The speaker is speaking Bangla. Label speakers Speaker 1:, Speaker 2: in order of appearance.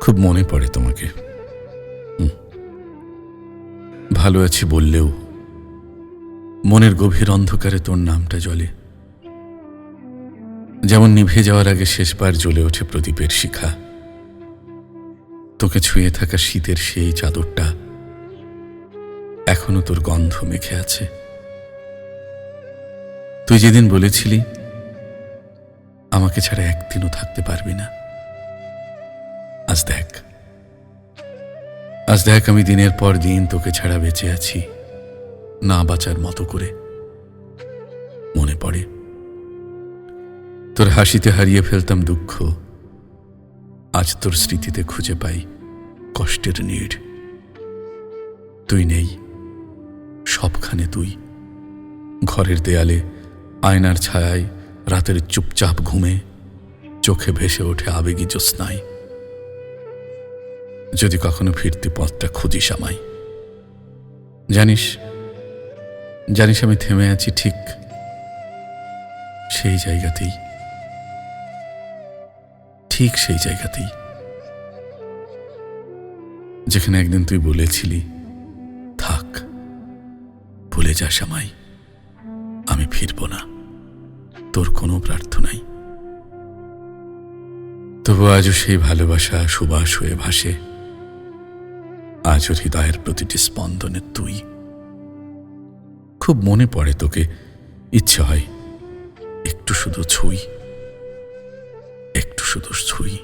Speaker 1: খুব মনে পড়ে তোমাকে। ভালো আছি বললেও মনের গভীর অন্ধকারে তোর নামটা জ্বলে। যেমন নিভে যাওয়ার আগে শেষবার জ্বলে ওঠে প্রদীপের শিখা। তোকে ছুঁয়ে থাকা শীতের সেই চাদরটা এখনও তোর গন্ধ মেখে আছে। তুই যেদিন বলেছিলি, আমাকে ছাড়া একদিনও থাকতে পারবি না। আজ দেখ। আজ দেখ আমি দিনের পর দিন তোকে ছাড়া বেঁচে আছি, না বাঁচার মতো করে। মনে পড়ে। তোর হাসিতে হারিয়ে ফেলতাম দুঃখ, আজ তোর স্মৃতিতে খুঁজে পাই কষ্টের নীড়। তুই নেই, সবখানে তুই। ঘরের দেয়ালে, আয়নার ছায়ায়, রাতের চুপচাপ ঘুমে, চোখে ভেসে ওঠে আবেগী জ্যোৎস্নায়। যদি কখনো ফিরতে পথটা খুঁজিস আমায়। জানিস জানিস আমি থেমে আছি ঠিক সেই জায়গাতেই। ঠিক সেই জায়গাতেই। যেখানে একদিন তুই বলেছিলি, থাক, ভুলে যাস আমায়। আমি ফিরব না। তোর কোনো প্রার্থনাই। তবু আজও সেই ভালোবাসা সুবাস হয়ে ভাসে। আজও হৃদয়ের প্রতিটি স্পন্দনে তুই। খুব মনে পড়ে তোকে। ইচ্ছে হয় একটু শুধু ছুঁই। একটু শুধু ছুঁই।